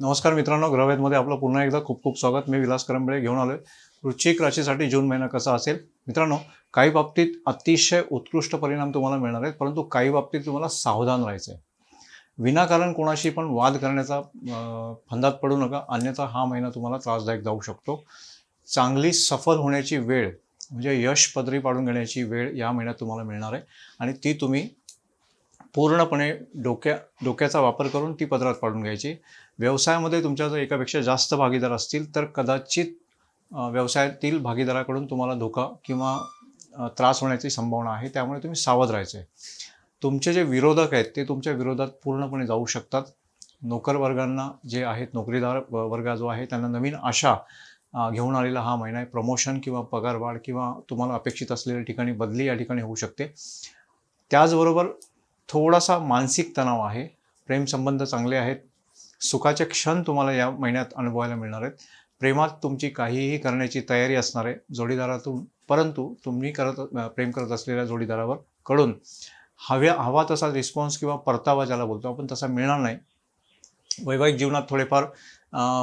नमस्कार मित्रांनो ग्रहवेदमध्ये आपलं पुन्हा एकदा खूप खूप स्वागत. मी विलास करंबळे घेऊन आलोय. वृश्चिक राशीसाठी जून महिना कसा असेल? मित्रांनो काही बाबतीत अतिशय उत्कृष्ट परिणाम तुम्हाला मिळणार आहेत परंतु काही बाबतीत तुम्हाला सावधान राहायचं आहे विनाकारण कोणाशी पण वाद करण्याचा फंदात पडू नका. अन्यथा हा महिना तुम्हाला त्रासदायक जाऊ शकतो. चांगली सफल होण्याची वेळ म्हणजे यश पदरी पाडून घेण्याची वेळ या महिन्यात तुम्हाला मिळणार आहे. आणि ती तुम्ही पूर्णपणे डोक्या डोक्याचा वापर करून ती पदरात पाडून घ्यायची. व्यवसायामध्ये तुमच्या जर एकापेक्षा जास्त भागीदार असतील तर कदाचित व्यवसायातील भागीदाराकडून तुम्हाला धोका किंवा त्रास होण्याची संभावना आहे त्यामुळे तुम्ही सावध राहायचे. तुमचे जे विरोधक आहेत ते तुमच्या विरोधात पूर्णपणे जाऊ शकतात. नोकर वर्गांना जे आहेत नोकरीदार वर्ग जो आहे त्यांना नवीन आशा घेऊन आलेला हा महिना आहे. प्रमोशन किंवा पगारवाढ किंवा तुम्हाला अपेक्षित असलेल्या ठिकाणी बदली या ठिकाणी होऊ शकते. त्याचबरोबर थोडासा मानसिक तणाव आहे. प्रेमसंबंध चांगले आहेत. सुखाचे क्षण तुम्हाला या महिन्यात अनुभवायला मिळणार आहेत. प्रेमात तुमची काहीही करण्याची तयारी असणार आहे. जोडीदारातून परंतु तुम्ही करत प्रेम करत असलेल्या जोडीदारावर कडून हव्या हवा तसा रिस्पॉन्स किंवा परतावा ज्याला बोलतो आपण तसा मिळणार नाही. वैवाहिक जीवनात थोडेफार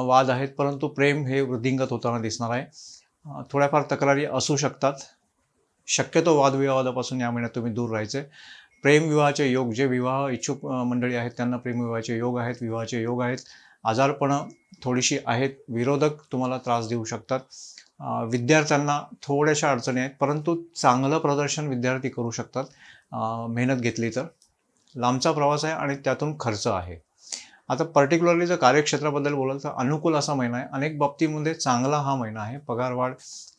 वाद आहेत परंतु प्रेम हे वृद्धिंगत होताना दिसणार आहे. थोड्याफार तक्रारी असू शकतात. शक्यतो वादविवादापासून या महिन्यात तुम्ही दूर राहायचे. प्रेमविवाहाचे योग जे विवाह इच्छुक मंडळी आहेत त्यांना प्रेमविवाहाचे योग आहेत विवाहाचे योग आहेत. आजारपणं थोडीशी आहेत विरोधक तुम्हाला त्रास देऊ शकतात. विद्यार्थ्यांना थोड्याशा अडचणी आहेत परंतु चांगलं प्रदर्शन विद्यार्थी करू शकतात मेहनत घेतली तर. लांबचा प्रवास आहे आणि त्यातून खर्च आहे. आता पर्टिक्युलरली जर कार्यक्षेत्राबद्दल बोलाल तर अनुकूल असा महिना आहे. अनेक बाबतीमध्ये चांगला हा महिना आहे. पगारवाढ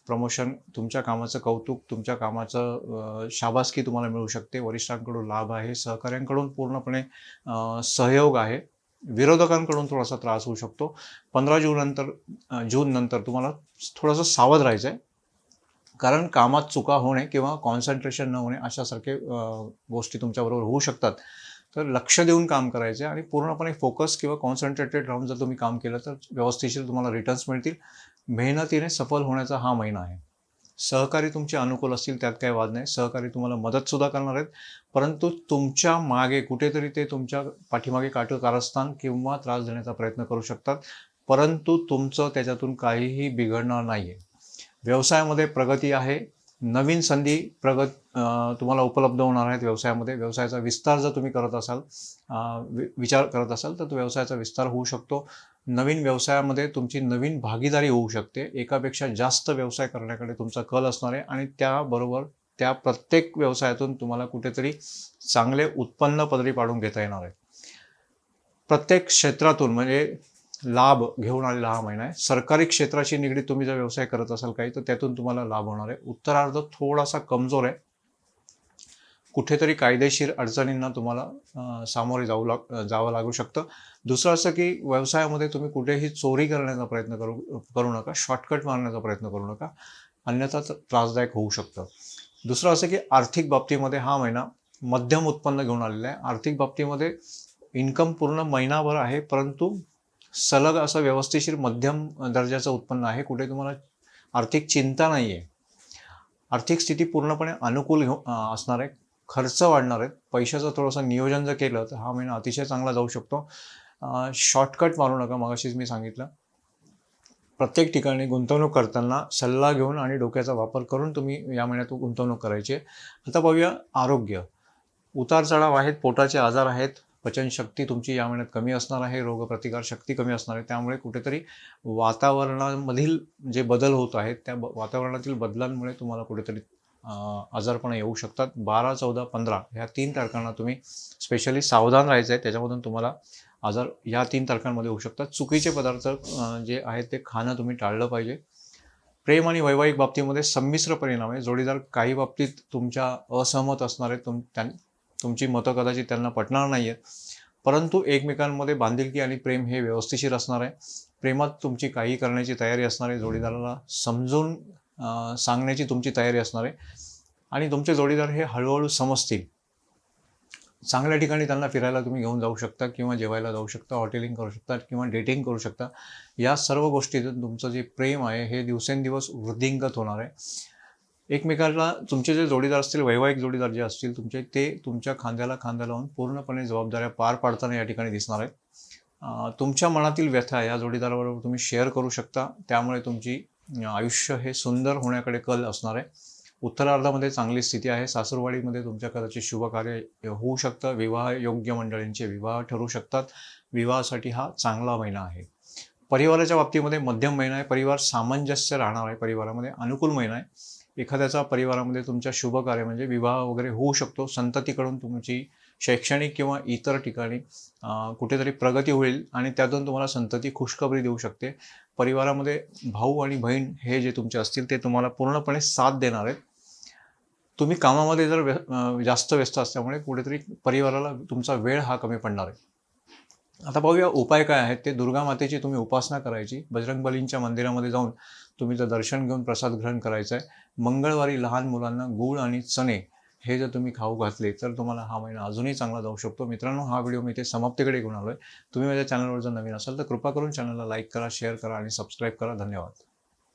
प्रमोशन तुमच्या कामाचं कौतुक तुमच्या कामाचं शाबासकी तुम्हाला मिळू शकते. वरिष्ठांकडून लाभ आहे. सहकाऱ्यांकडून पूर्णपणे सहयोग आहे. विरोधकांकडून थोडासा त्रास होऊ शकतो. पंधरा जून नंतर जून नंतर तुम्हाला थोडंसं सावध राहायचं आहे कारण कामात चुका होणे किंवा कॉन्सन्ट्रेशन न होणे अशासारखे गोष्टी तुमच्याबरोबर होऊ शकतात. तर लक्ष देऊन काम करायचे आणि पूर्णपणे फोकस किंवा कॉन्सन्ट्रेटेड राहून जर तुम्ही काम केलं तर व्यवस्थिशीर तुम्हाला रिटर्न्स मिळतील. मेहनतीने सफल होण्याचा हा महिना आहे. सहकारी तुमचे अनुकूल असतील त्यात काही वाद नाही. सहकारी तुम्हाला मदतसुद्धा करणार आहेत. परंतु तुमच्या मागे कुठेतरी ते तुमच्या पाठीमागे काटं कारस्थान किंवा त्रास देण्याचा प्रयत्न करू शकतात. परंतु तुमचं त्याच्यातून काहीही बिघडणार नाही आहे व्यवसायामध्ये प्रगती आहे. नवीन संधी प्रगत तुम्हाला उपलब्ध होणार आहेत व्यवसायामध्ये. व्यवसायाचा विस्तार जर तुम्ही करत असाल वि- विचार करत असाल तर तो व्यवसायाचा विस्तार होऊ शकतो. नवीन व्यवसायामध्ये तुमची नवीन भागीदारी होऊ शकते. एकापेक्षा जास्त व्यवसाय करण्याकडे तुमचा कल असणार आहे आणि त्याबरोबर त्या प्रत्येक व्यवसायातून तुम्हाला कुठेतरी चांगले उत्पन्न पदरी पाडून घेता येणार आहे. प्रत्येक क्षेत्रातून म्हणजे लाभ घेऊन आलेला हा महिना आहे. सरकारी क्षेत्राशी निगडीत तुम्ही जर व्यवसाय करत असाल काही तर त्यातून तुम्हाला लाभ होणार आहे. उत्तरार्ध थोडासा कमजोर आहे. कुठेतरी कायदेशीर अडचणींना तुम्हाला सामोरे जाऊ लाग जावं लागू शकतं. दुसरं असं की व्यवसायामध्ये तुम्ही कुठेही चोरी करण्याचा प्रयत्न करू करू नका. शॉर्टकट मारण्याचा प्रयत्न करू नका. अन्यथा त्रासदायक होऊ शकतं. दुसरं असं की आर्थिक बाबतीमध्ये हा महिना मध्यम उत्पन्न घेऊन आलेला आहे. आर्थिक बाबतीमध्ये इन्कम पूर्ण महिनाभर आहे परंतु सलग असं व्यवस्थिशीर मध्यम दर्जाचं उत्पन्न आहे. कुठे तुम्हाला आर्थिक चिंता नाही आहे आर्थिक स्थिती पूर्णपणे अनुकूल घेऊ असणार आहे. खर्च वाढणार आहेत पैशाचं थोडंसं नियोजन जर केलं तर हा महिना अतिशय चांगला जाऊ शकतो. शॉर्टकट मारू नका मगाशीच मी सांगितलं. प्रत्येक ठिकाणी गुंतवणूक करताना सल्ला घेऊन आणि डोक्याचा वापर करून तुम्ही या महिन्यात गुंतवणूक करायची. आहे आता पाहूया आरोग्य. उतार चढाव आहेत पोटाचे आजार आहेत. पचनशक्ती तुमची या महिन्यात कमी असणार आहे रोगप्रतिकार शक्ती कमी असणार आहे. त्यामुळे कुठेतरी वातावरणामधील जे बदल होत आहेत त्या ब- वातावरणातील बदलांमुळे तुम्हाला कुठेतरी आजारपणा येऊ शकतात. बारा चौदा पंधरा ह्या तीन तारखांना तुम्ही स्पेशली सावधान राहायचं आहे. त्याच्यामधून तुम्हाला आजार या तीन तारखांमध्ये होऊ शकतात. चुकीचे पदार्थ जे आहेत ते खाणं तुम्ही टाळलं पाहिजे. प्रेम आणि वैवाहिक बाबतीमध्ये संमिश्र परिणाम आहे. जोडीदार काही बाबतीत तुमच्या असहमत असणार तुम त्यां तुमची मतं कदाचित त्यांना पटणार नाही आहेत परंतु एकमेकांमध्ये बांधिलकी आणि प्रेम हे व्यवस्थिशीर असणार आहे. प्रेमात तुमची काही करण्याची तयारी असणार आहे. जोडीदाराला समजून सांगण्याची तुमची तयारी असणार आहे. आणि तुमचे जोडीदार हे हळूहळू समजतील. चांगल्या ठिकाणी त्यांना फिरायला तुम्ही घेऊन जाऊ शकता किंवा जेवायला जाऊ शकता हॉटेलिंग करू शकता किंवा डेटिंग करू शकता. या सर्व गोष्टीतून तुमचं जे प्रेम आहे हे दिवसेंदिवस वृद्धिंगत होणार आहे. एकमेकांना तुमचे जे जोडीदार असतील वैवाहिक जोडीदार जे असतील तुमचे ते तुमच्या खांद्याला खांदा लावून पूर्णपणे जबाबदाऱ्या पार पाडताना या ठिकाणी दिसणार आहेत. तुमच्या मनातील व्यथा या जोडीदाराबरोबर तुम्ही शेअर करू शकता. त्यामुळे तुमची आयुष्य हे सुंदर होण्याकडे कल असणार आहे. उत्तरार्धामध्ये चांगली स्थिती आहे. सासूरवाडीमध्ये तुमच्या कदाचित शुभकार्य होऊ शकतं. विवाह योग्य मंडळींचे विवाह ठरू शकतात. विवाहासाठी हा चांगला महिना आहे. परिवाराच्या बाबतीमध्ये मध्यम महिना आहे. परिवार सामंजस्य राहणार आहे. परिवारामध्ये अनुकूल महिना आहे. एखाद्याचा परिवारामध्ये तुमच्या शुभ कार्य म्हणजे विवाह वगैरे होऊ शकतो संततीकडून तुमची शैक्षणिक किंवा इतर ठिकाणी कुठेतरी प्रगती होईल आणि त्यातून तुम्हाला संतती खुशखबरी देऊ शकते. परिवारामध्ये भाऊ आणि बहीण हे जे तुमचे असतील ते तुम्हाला पूर्णपणे साथ देणार आहेत. तुम्ही कामामध्ये जर व्य- जास्त व्यस्त असल्यामुळे कुठेतरी परिवाराला तुमचा वेळ हा कमी पडणार आहे. आता पाहूया उपाय काय आहेत. ते दुर्गा मातेची तुम्ही उपासना करायची. बजरंगबलींच्या मंदिरामध्ये जाऊन तुम्ही जर दर्शन घेऊन प्रसाद ग्रहण करायचा आहे मंगळवारी लहान मुलांना गूळ आणि चणे हे जर तुम्ही खाऊ घातले तर तुम्हाला हा महिना अजूनही चांगला जाऊ शकतो. मित्रांनो हा व्हिडिओ मी इथे समाप्तीकडे घेऊन आलो आहे तुम्ही माझ्या चॅनलवर जर नवीन असाल तर कृपा करून चॅनलला लाईक करा शेअर करा आणि सबस्क्राईब करा. धन्यवाद.